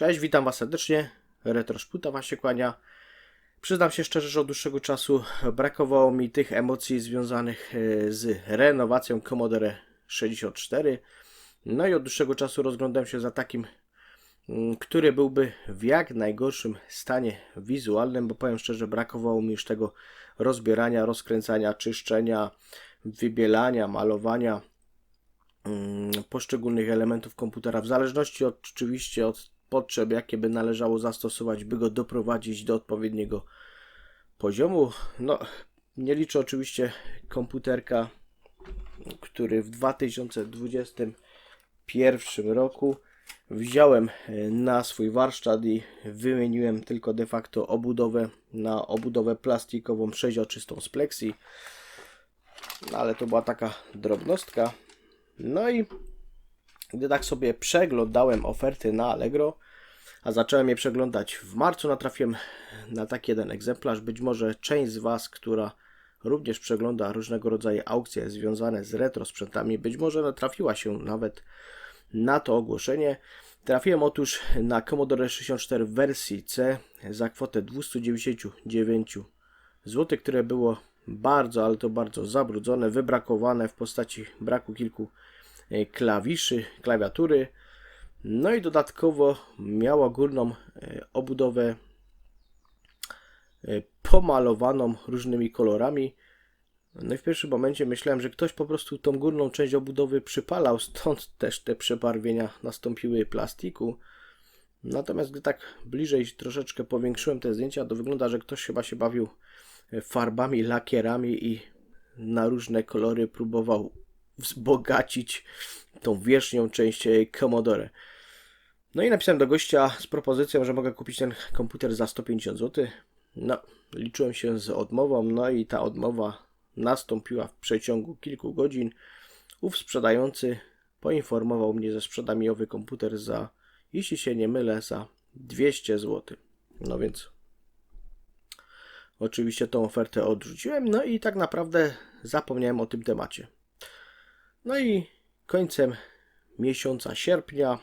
Cześć, witam Was serdecznie. Retroszputa Was się kłania. Przyznam się szczerze, że od dłuższego czasu brakowało mi tych emocji związanych e, z renowacją Commodore 64. No i od dłuższego czasu rozglądam się za takim, mm, który byłby w jak najgorszym stanie wizualnym, bo powiem szczerze, brakowało mi już tego rozbierania, rozkręcania, czyszczenia, wybielania, malowania mm, poszczególnych elementów komputera, w zależności od, oczywiście od potrzeb, jakie by należało zastosować, by go doprowadzić do odpowiedniego poziomu. No, nie liczę oczywiście komputerka, który w 2021 roku wziąłem e, na swój warsztat i wymieniłem tylko de facto obudowę na obudowę plastikową przeźroczystą z plexi. No, ale to była taka drobnostka. No i gdy tak sobie przeglądałem oferty na Allegro, a zacząłem je przeglądać w marcu, natrafiłem na taki jeden egzemplarz. Być może część z Was, która również przegląda różnego rodzaju aukcje związane z retro sprzętami, być może natrafiła się nawet na to ogłoszenie. Trafiłem otóż na Commodore 64 w wersji C za kwotę 299 zł, które było bardzo, ale to bardzo zabrudzone, wybrakowane w postaci braku kilku klawiszy, klawiatury. No i dodatkowo miała górną e, obudowę e, pomalowaną różnymi kolorami. No i w pierwszym momencie myślałem, że ktoś po prostu tą górną część obudowy przypalał, stąd też te przebarwienia nastąpiły plastiku. Natomiast gdy tak bliżej troszeczkę powiększyłem te zdjęcia, to wygląda, że ktoś chyba się bawił farbami, lakierami i na różne kolory próbował wzbogacić tą wierzchnią część Commodore. No i napisałem do gościa z propozycją, że mogę kupić ten komputer za 150 zł. No, liczyłem się z odmową, no i ta odmowa nastąpiła w przeciągu kilku godzin. Ów sprzedający poinformował mnie, że sprzeda mi owy komputer za, jeśli się nie mylę, za 200 zł. No więc oczywiście tą ofertę odrzuciłem, no i tak naprawdę zapomniałem o tym temacie. No i końcem miesiąca sierpnia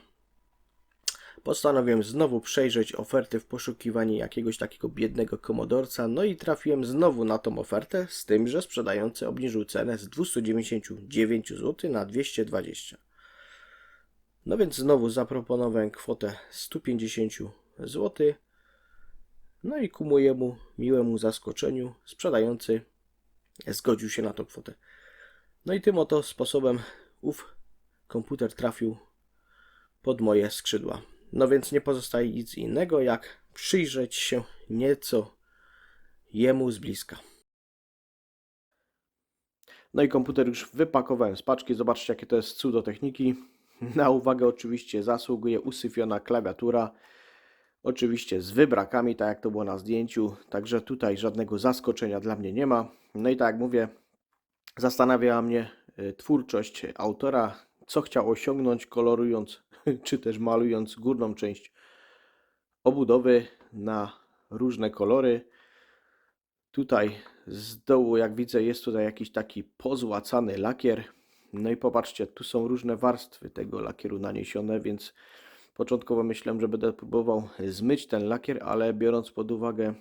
postanowiłem znowu przejrzeć oferty w poszukiwaniu jakiegoś takiego biednego komodorca, no i trafiłem znowu na tą ofertę, z tym, że sprzedający obniżył cenę z 299 zł na 220. No więc znowu zaproponowałem kwotę 150 zł. No i ku mojemu miłemu zaskoczeniu sprzedający zgodził się na tą kwotę. No i tym oto sposobem ów komputer trafił pod moje skrzydła. No więc nie pozostaje nic innego, jak przyjrzeć się nieco jemu z bliska. No i komputer już wypakowałem z paczki. Zobaczcie, jakie to jest cudo techniki. Na uwagę oczywiście zasługuje usyfiona klawiatura. Oczywiście z wybrakami, tak jak to było na zdjęciu. Także tutaj żadnego zaskoczenia dla mnie nie ma. No i tak jak mówię, zastanawiała mnie y, twórczość autora, co chciał osiągnąć kolorując czy też malując górną część obudowy na różne kolory. Tutaj z dołu, jak widzę, jest tutaj jakiś taki pozłacany lakier. No i popatrzcie, tu są różne warstwy tego lakieru naniesione, więc początkowo myślałem, że będę próbował zmyć ten lakier, ale biorąc pod uwagę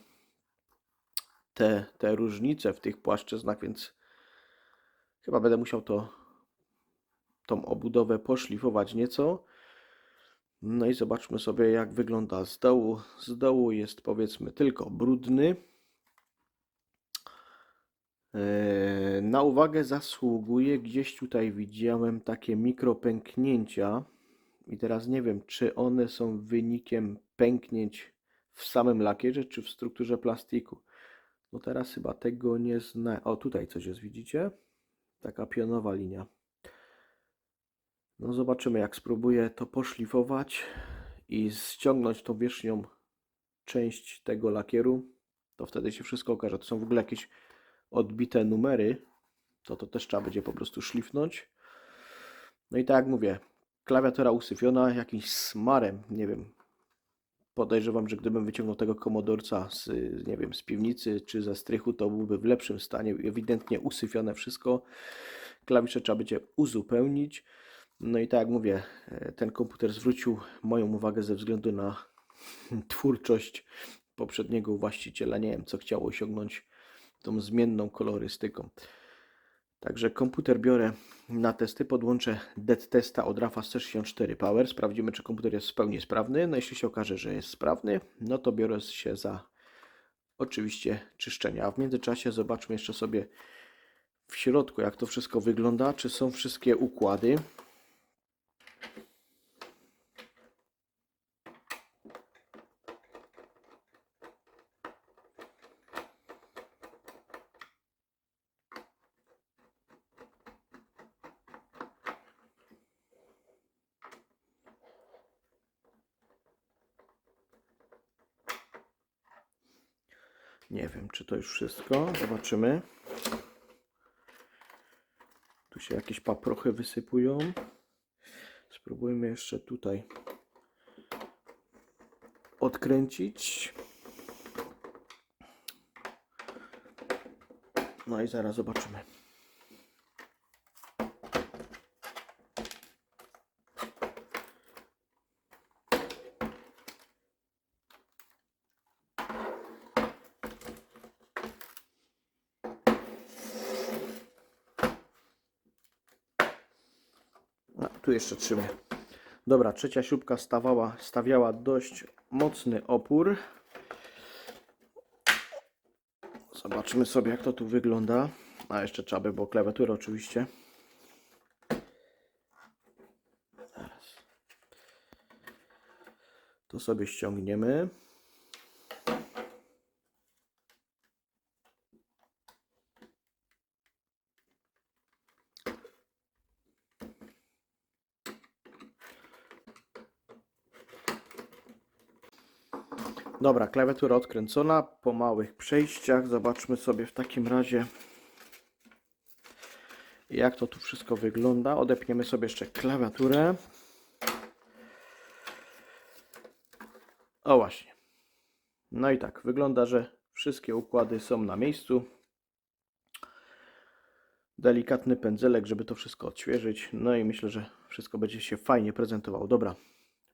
te, te różnice w tych płaszczyznach, więc chyba będę musiał to tą obudowę poszlifować nieco. No i zobaczmy sobie, jak wygląda z dołu. Z dołu jest powiedzmy tylko brudny. E, na uwagę zasługuje, gdzieś tutaj widziałem takie mikropęknięcia. I teraz nie wiem, czy one są wynikiem pęknięć w samym lakierze, czy w strukturze plastiku. No teraz chyba tego nie zna. O, tutaj coś jest, widzicie? Taka pionowa linia. No zobaczymy, jak spróbuję to poszlifować i ściągnąć tą wierzchnią część tego lakieru, to wtedy się wszystko okaże. To są w ogóle jakieś odbite numery, to to też trzeba będzie po prostu szlifnąć. No i tak jak mówię, klawiatura usyfiona jakimś smarem, nie wiem. Podejrzewam, że gdybym wyciągnął tego komodorca z, nie wiem, z piwnicy czy ze strychu, to byłby w lepszym stanie. Ewidentnie usyfione wszystko. Klawisze trzeba będzie uzupełnić. No i tak jak mówię, e, ten komputer zwrócił moją uwagę ze względu na twórczość poprzedniego właściciela. Nie wiem, co chciał osiągnąć tą zmienną kolorystyką. Także komputer biorę na testy, podłączę dead testa od Rafa 164 Power. Sprawdzimy, czy komputer jest w pełni sprawny. No jeśli się okaże, że jest sprawny, no to biorę się za oczywiście czyszczenie. A w międzyczasie zobaczmy jeszcze sobie w środku, jak to wszystko wygląda, czy są wszystkie układy. Nie wiem, czy to już wszystko. Zobaczymy. Tu się jakieś paprochy wysypują. Spróbujmy jeszcze tutaj odkręcić. No i zaraz zobaczymy. A, tu jeszcze trzymaj. Dobra, trzecia śrubka stawała, stawiała dość mocny opór. Zobaczmy sobie, jak to tu wygląda. A jeszcze trzeba by było klawiaturę oczywiście. Zaraz. To sobie ściągniemy. Dobra, klawiatura odkręcona po małych przejściach. Zobaczmy sobie w takim razie, jak to tu wszystko wygląda. Odepniemy sobie jeszcze klawiaturę. O właśnie. No i tak, wygląda, że wszystkie układy są na miejscu. Delikatny pędzelek, żeby to wszystko odświeżyć. No i myślę, że wszystko będzie się fajnie prezentowało. Dobra,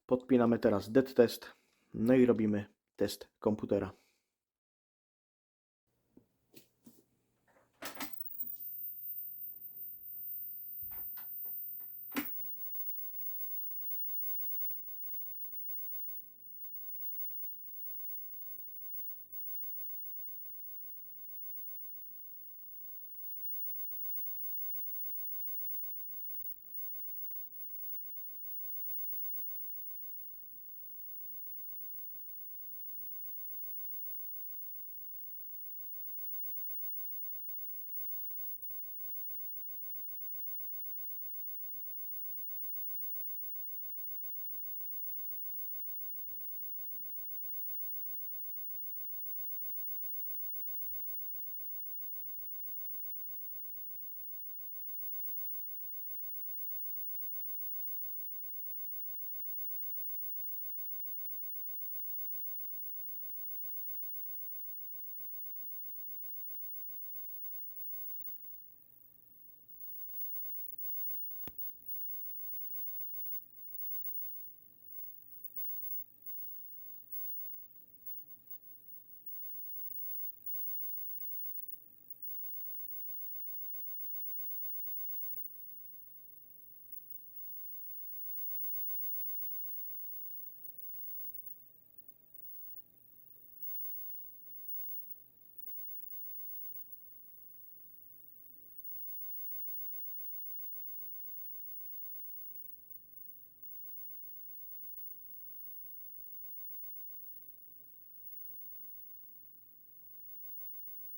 podpinamy teraz dead test. No i robimy test komputera.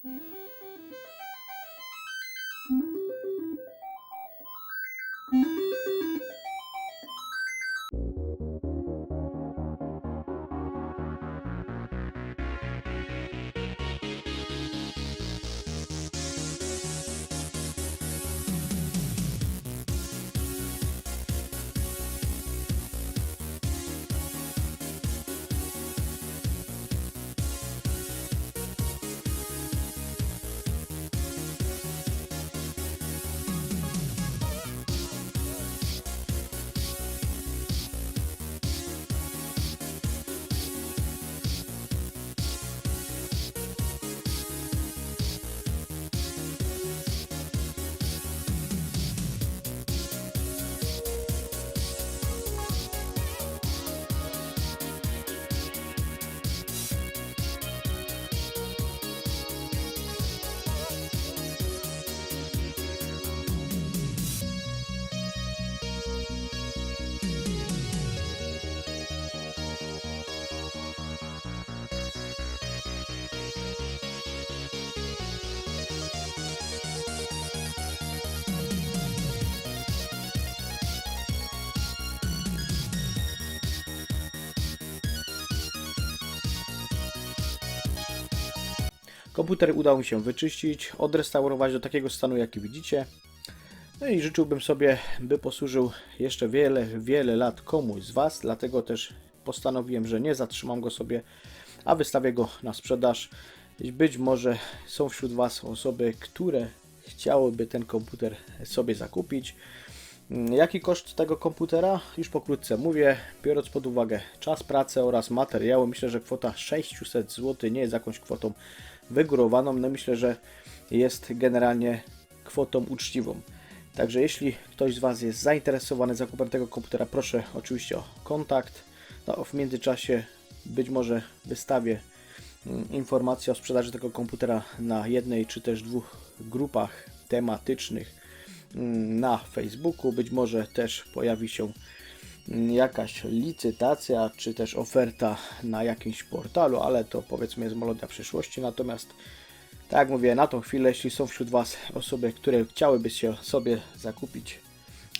Mm-hmm. Komputer udało mi się wyczyścić, odrestaurować do takiego stanu, jaki widzicie. No i życzyłbym sobie, by posłużył jeszcze wiele, wiele lat komuś z Was, dlatego też postanowiłem, że nie zatrzymam go sobie, a wystawię go na sprzedaż. Być może są wśród Was osoby, które chciałyby ten komputer sobie zakupić. Jaki koszt tego komputera? Już pokrótce mówię, biorąc pod uwagę czas pracy oraz materiały, myślę, że kwota 600 zł nie jest jakąś kwotą wygórowaną. No myślę, że jest generalnie kwotą uczciwą. Także jeśli ktoś z Was jest zainteresowany zakupem tego komputera, proszę oczywiście o kontakt. No, w międzyczasie być może wystawię mm, informacje o sprzedaży tego komputera na jednej czy też dwóch grupach tematycznych mm, na Facebooku. Być może też pojawi się jakaś licytacja czy też oferta na jakimś portalu, ale to powiedzmy jest melodia przyszłości. Natomiast tak jak mówię, na tą chwilę, jeśli są wśród Was osoby, które chciałyby się sobie zakupić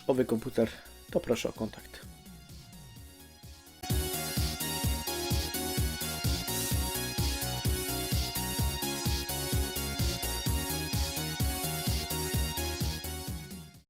owy komputer, to proszę o kontakt.